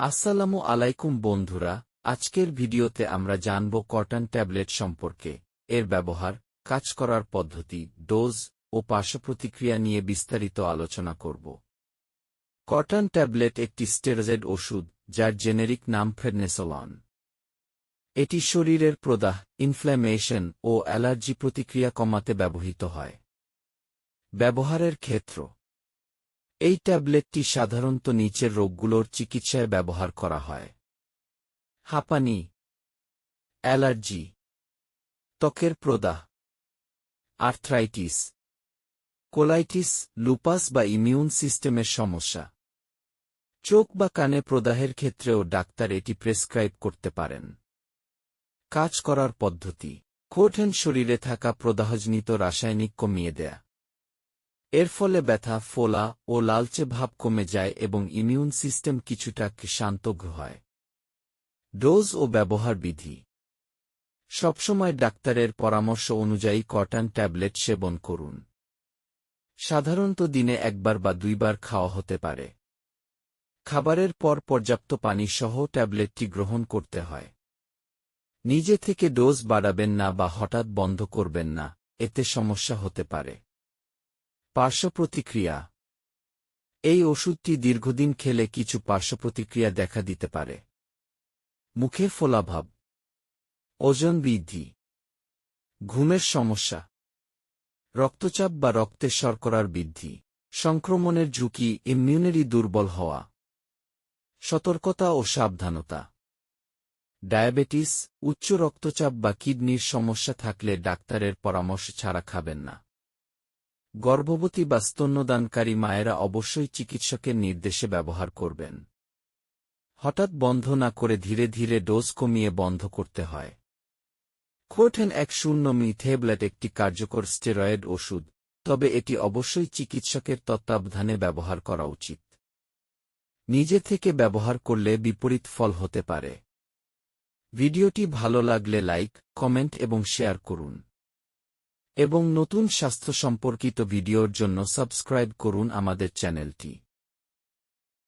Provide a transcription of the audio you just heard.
আসসালামু আলাইকুম বন্ধুরা, আজকের ভিডিওতে আমরা জানব কটন ট্যাবলেট সম্পর্কে। এর ব্যবহার, কাজ করার পদ্ধতি, ডোজ ও পার্শ্বপ্রতিক্রিয়া নিয়ে বিস্তারিত আলোচনা করব। কটন ট্যাবলেট একটি স্টেরয়েড ওষুধ, যার জেনেরিক নাম ফেডনেসোলন। এটি শরীরের প্রদাহ ইনফ্ল্যামেশন ও অ্যালার্জি প্রতিক্রিয়া কমাতে ব্যবহৃত হয়। ব্যবহারের ক্ষেত্র এই ট্যাবলেটটি সাধারণত নিচের রোগগুলোর চিকিৎসায় ব্যবহার করা হয়। হাঁপানি, অ্যালার্জি, ত্বকের প্রদাহ, আর্থ্রাইটিস, কোলাইটিস, লুপাস বা ইমিউন সিস্টেমের সমস্যা। চোখ বা কানে প্রদাহের ক্ষেত্রেও ডাক্তার এটি প্রেসক্রাইব করতে পারেন। কাজ করার পদ্ধতি কোঠেন শরীরে থাকা প্রদাহজনিত রাসায়নিক কমিয়ে দেয়া। এর ফলে ব্যথা, ফোলা ও লালচে ভাব কমে যায় এবং ইমিউন সিস্টেম কিছুটা শান্ত হয়। ডোজ ও ব্যবহার বিধি। সবসময় ডাক্তারের পরামর্শ অনুযায়ী কটন ট্যাবলেট সেবন করুন। সাধারণত দিনে একবার বা দুইবার খাওয়া হতে পারে। খাবারের পর পর্যাপ্ত পানি সহ ট্যাবলেটটি গ্রহণ করতে হয়। নিজে থেকে ডোজ বাড়াবেন না বা হঠাৎ বন্ধ করবেন না, এতে সমস্যা হতে পারে। পার্শ্বপ্রতিক্রিয়া। এই ওষুধটি দীর্ঘদিন খেলে কিছু পার্শ্বপ্রতিক্রিয়া দেখা দিতে পারে। মুখে ফোলাভাব। ওজন বৃদ্ধি। ঘুমের সমস্যা। রক্তচাপ বা রক্তের শর্করার বৃদ্ধি। সংক্রমণের ঝুঁকি ইমিউনেরি দুর্বল হওয়া। সতর্কতা ও সাবধানতা। ডায়াবেটিস, উচ্চ রক্তচাপ বা কিডনির সমস্যা থাকলে ডাক্তারের পরামর্শ ছাড়া খাবেন না। গর্ভবতী বা স্তন্যদানকারী মায়েরা অবশ্যই চিকিৎসকের নির্দেশে ব্যবহার করবেন। হঠাৎ বন্ধ না করে ধীরে ধীরে ডোজ কমিয়ে বন্ধ করতে হয়। খোটেন এক শূন্য মিথেবলেট একটি কার্যকর স্টেরয়েড ওষুধ, তবে এটি অবশ্যই চিকিৎসকের তত্ত্বাবধানে ব্যবহার করা উচিত। নিজে থেকে ব্যবহার করলে বিপরীত ফল হতে পারে। ভিডিওটি ভালো লাগলে লাইক, কমেন্ট এবং শেয়ার করুন। এবং নতুন স্বাস্থ্য সম্পর্কিত ভিডিওর জন্য সাবস্ক্রাইব করুন আমাদের চ্যানেলটি।